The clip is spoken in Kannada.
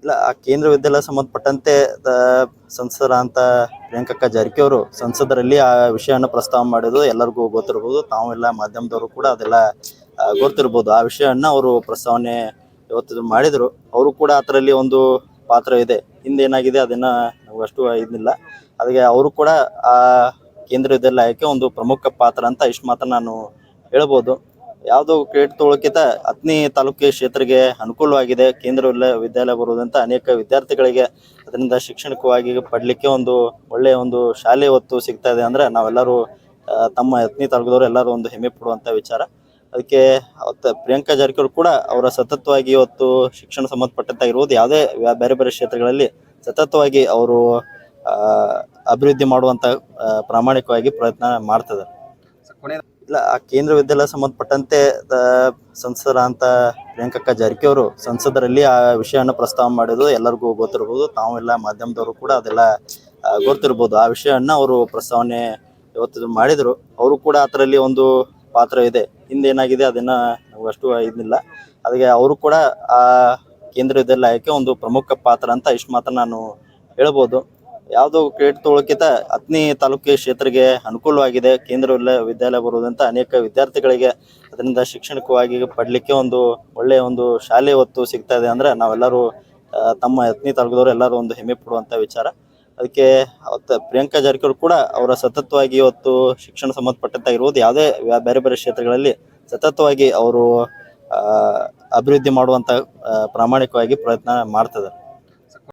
ಇಲ್ಲ, ಆ ಕೇಂದ್ರ ವಿದ್ಯಾಲಯ ಸಂಬಂಧಪಟ್ಟಂತೆ ದ- ಸಂಸದರಾದಂಥ ಪ್ರಿಯಾಂಕಕ್ಕ ಅವರು ಸಂಸದರಲ್ಲಿ ಆ ವಿಷಯವನ್ನು ಪ್ರಸ್ತಾವ ಮಾಡಿದ್ರು. ಎಲ್ಲರಿಗೂ ಗೊತ್ತಿರ್ಬೋದು. ತಾವೆಲ್ಲ ಮಾಧ್ಯಮದವರು ಕೂಡ ಅದೆಲ್ಲ ಗೊತ್ತಿರಬಹುದು ಆ ವಿಷಯವನ್ನು ಅವರು ಪ್ರಸ್ತಾವನೆ ಇವತ್ತು ಮಾಡಿದ್ರು. ಅವರು ಕೂಡ ಅದರಲ್ಲಿ ಒಂದು ಪಾತ್ರ ಇದೆ. ಹಿಂದೇನಾಗಿದೆ ಅದನ್ನ ನಾವು ಅಷ್ಟು ಇದಿಲ್ಲ. ಅದಕ್ಕೆ ಅವರು ಕೂಡ ಆ ಕೇಂದ್ರ ವಿದ್ಯಾಲಯಕ್ಕೆ ಒಂದು ಪ್ರಮುಖ ಪಾತ್ರ ಅಂತ ಇಷ್ಟು ಮಾತ್ರ ನಾನು ಹೇಳ್ಬೋದು. ಯಾವುದು ಕ್ರೀಡೆ ತೊಗೊಳಕ್ಕಿಂತ ಹತ್ತನೇ ತಾಲೂಕು ಕ್ಷೇತ್ರಕ್ಕೆ ಅನುಕೂಲವಾಗಿದೆ. ಕೇಂದ್ರ ವಿದ್ಯಾಲಯ ಬರುವುದಂತ ಅನೇಕ ವಿದ್ಯಾರ್ಥಿಗಳಿಗೆ ಅದರಿಂದ ಶೈಕ್ಷಣಿಕವಾಗಿ ಪಡಲಿಕ್ಕೆ ಒಂದು ಒಳ್ಳೆಯ ಒಂದು ಶಾಲೆ ಹೊತ್ತು ಸಿಗ್ತಾ ಇದೆ ಅಂದ್ರೆ ನಾವೆಲ್ಲರೂ ತಮ್ಮ ಹತ್ತನೇ ತಾಲೂಕದವರು ಎಲ್ಲರೂ ಒಂದು ಹೆಮ್ಮೆ ಪಡುವಂಥ ವಿಚಾರ. ಅದಕ್ಕೆ ಪ್ರಿಯಾಂಕಾ ಜಾರಕಿಹೊಳಿ ಕೂಡ ಅವರ ಸತತವಾಗಿ ಇವತ್ತು ಶಿಕ್ಷಣ ಸಂಬಂಧಪಟ್ಟಂತಾಗಿರ್ಬೋದು ಯಾವುದೇ ಬೇರೆ ಬೇರೆ ಕ್ಷೇತ್ರಗಳಲ್ಲಿ ಸತತವಾಗಿ ಅವರು ಅಭಿವೃದ್ಧಿ ಮಾಡುವಂಥ ಪ್ರಾಮಾಣಿಕವಾಗಿ ಪ್ರಯತ್ನ ಮಾಡ್ತಿದ್ದಾರೆ. ಇಲ್ಲ, ಆ ಕೇಂದ್ರ ವಿದ್ಯಾಲಯ ಸಂಬಂಧಪಟ್ಟಂತೆ ದ- ಅಂತ ಪ್ರಿಯಾಂಕಕ್ಕ ಅವರು ಸಂಸದರಲ್ಲಿ ಆ ವಿಷಯವನ್ನು ಪ್ರಸ್ತಾವ ಮಾಡಿದ್ರು. ಎಲ್ಲರಿಗೂ ಗೊತ್ತಿರ್ಬೋದು. ತಾವೆಲ್ಲ ಮಾಧ್ಯಮದವರು ಕೂಡ ಅದೆಲ್ಲ ಗೊತ್ತಿರಬಹುದು ಆ ವಿಷಯವನ್ನು ಅವರು ಪ್ರಸ್ತಾವನೆ ಇವತ್ತು ಮಾಡಿದರು. ಅವರು ಕೂಡ ಅದರಲ್ಲಿ ಒಂದು ಪಾತ್ರ ಇದೆ. ಹಿಂದೇನಾಗಿದೆ ಅದನ್ನ ಅಷ್ಟು ಇದಿಲ್ಲ. ಅದಕ್ಕೆ ಅವರು ಕೂಡ ಆ ಕೇಂದ್ರ ವಿದ್ಯಾಲಯಕ್ಕೆ ಒಂದು ಪ್ರಮುಖ ಪಾತ್ರ ಅಂತ ಇಷ್ಟು ಮಾತ್ರ ನಾನು ಹೇಳ್ಬೋದು. ಯಾವುದು ಕ್ರೆಡಿಟ್ ತೊಳಕಿತ ಅತ್ನಿ ತಾಲೂಕಿನ ಕ್ಷೇತ್ರಕ್ಕೆ ಅನುಕೂಲವಾಗಿದೆ. ಕೇಂದ್ರ ವಿದ್ಯಾಲಯ ಬರುವುದಂತ ಅನೇಕ ವಿದ್ಯಾರ್ಥಿಗಳಿಗೆ ಅದರಿಂದ ಶೈಕ್ಷಣಿಕವಾಗಿ ಪಡಲಿಕ್ಕೆ ಒಂದು ಒಳ್ಳೆಯ ಒಂದು ಶಾಲೆ ಒತ್ತು ಸಿಗ್ತಾ ಇದೆ ಅಂದ್ರೆ ನಾವೆಲ್ಲರೂ ತಮ್ಮ ಹತ್ತನೇ ತಾಲೂಕದವರು ಎಲ್ಲರೂ ಒಂದು ಹೆಮ್ಮೆ ಪಡುವಂಥ ವಿಚಾರ. ಅದಕ್ಕೆ ಅವತ್ತು ಪ್ರಿಯಾಂಕಾ ಜಾರಕಿಹೊಳಿ ಕೂಡ ಅವರ ಸತತವಾಗಿ ಇವತ್ತು ಶಿಕ್ಷಣ ಸಂಬಂಧಪಟ್ಟಂತಾಗಿರ್ಬೋದು ಯಾವುದೇ ಬೇರೆ ಬೇರೆ ಕ್ಷೇತ್ರಗಳಲ್ಲಿ ಸತತವಾಗಿ ಅವರು ಅಭಿವೃದ್ಧಿ ಮಾಡುವಂಥ ಪ್ರಾಮಾಣಿಕವಾಗಿ ಪ್ರಯತ್ನ ಮಾಡ್ತಿದ್ದಾರೆ